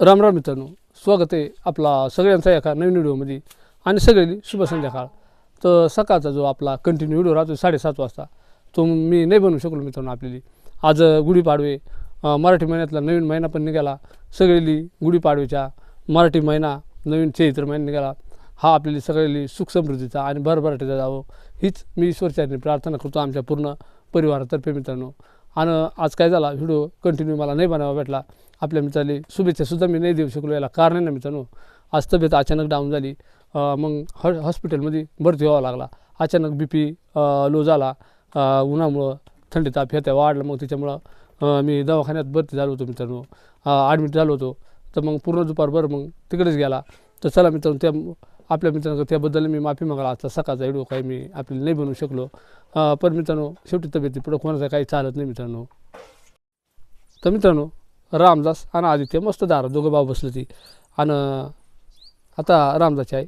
राम राम मित्रांनो स्वागत आहे आपला सगळ्यांचा एका नवीन व्हिडिओमध्ये. आणि सगळ्यांनी शुभ संध्याकाळ. तर सकाळचा जो आपला कंटिन्यू व्हिडिओ राहतो साडेसात वाजता तो मी नाही बनवू शकलो मित्रांनो आपल्याली. आज गुढीपाडवे मराठी महिन्यातला नवीन महिना पण निघाला. सगळेली गुढीपाडवेच्या मराठी महिना नवीन चैत्र महिना निघाला. हा आपल्याला सगळ्यांनी सुख समृद्धीचा आणि भरभराटीचा जावं. हीच मी ईश्वरच्याने प्रार्थना करतो आमच्या पूर्ण परिवारातर्फे मित्रांनो. आणि आज काय झाला? व्हिडिओ कंटिन्यू मला नाही बनावा भेटला. आपल्या मित्राला शुभेच्छासुद्धा मी नाही देऊ शकलो याला कारण आहे ना मित्रांनो आज तब्येत अचानक डाऊन झाली. मग हॉ हॉस्पिटलमध्ये भरती व्हावं लागला. अचानक बी पी लो झाला. उन्हामुळं थंडी ताप ह्या त्या वाढलं. मग त्याच्यामुळं मी दवाखान्यात भरती झालो होतो मित्रांनो. ॲडमिट झालो होतो. तर मग पूर्ण दुपारभर मग तिकडेच गेला. तर चला मित्रांनो त्या आपल्या मित्रांनो त्याबद्दल मी माफी मागायला आजचा सकाळचा व्हिडिओ काही मी आपल्याला नाही बनवू शकलो. पण मित्रांनो शेवटी तब्येती पुढं कोणाचं काही चालत नाही मित्रांनो. तर मित्रांनो रामदास आणि आदित्य मस्त दारा दोघं भाऊ बसले ती. आणि आता रामदासची आई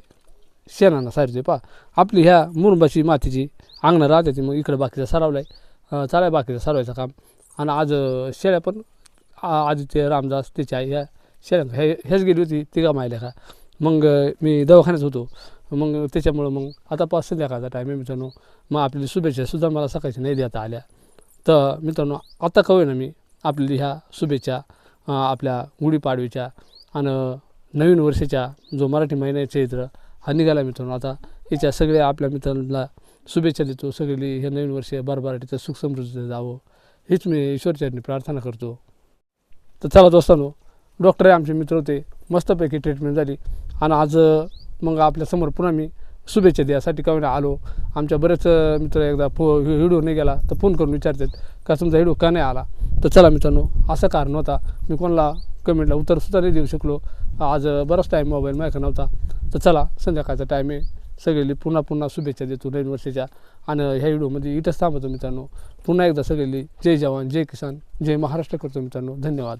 शेणानं सारते पा आपली ह्या मुरुंबाची मातीची अंगणं राहते ती मग इकडं बाकीचं सरावलं आहे चालाय बाकीचं सरवायचं काम. आणि आज शेळ्या पण आ- आदित्य रामदास त्याची आई ह्या शेळ्या हे हेच गेली होती तिघा माहिल्या का? मग मी दवाखान्यात होतो. मग त्याच्यामुळं मग आता पाच संध्याकाळचा टाईम आहे मित्रांनो. मग आपली शुभेच्छासुद्धा मला सकाळची नाही देता आल्या. तर मित्रांनो आता कवे ना मी आपली ह्या शुभेच्छा आपल्या गुढीपाडवीच्या आणि नवीन वर्षाच्या जो मराठी महिन्याचे चरित्र हा निघाला मित्रांनो. आता याच्या सगळ्या आपल्या मित्रांना शुभेच्छा देतो. सगळी हे नवीन वर्ष बारबाराटीचं सुख जावं. हीच मी ईश्वरचरणी प्रार्थना करतो. तर चला दोस्तांनो डॉक्टर आमचे मित्र होते. मस्तपैकी ट्रीटमेंट झाली. आणि आज मग आपल्यासमोर पुन्हा मी शुभेच्छा द्यासाठी का आलो. आमच्या बरेच मित्र एकदा फो व्हिडिओ नाही गेला तर फोन करून विचारतात का तुमचा व्हिडिओ का नाही आला? तर चला मित्रांनो असं कारण होता. मी कोणाला कमेंटला उत्तरसुद्धा नाही देऊ शकलो. आज बराच टाईम मोबाईल माझ्याकडे नव्हता. तर चला संध्याकाळचा टाईम आहे. सगळेली पुन्हा पुन्हा शुभेच्छा देतो नवीन वर्षाच्या. आणि ह्या व्हिडिओमध्ये इथंच थांबतो मित्रांनो. पुन्हा एकदा सगळेली जय जवान जय किसान जय महाराष्ट्र करतो मित्रांनो. धन्यवाद.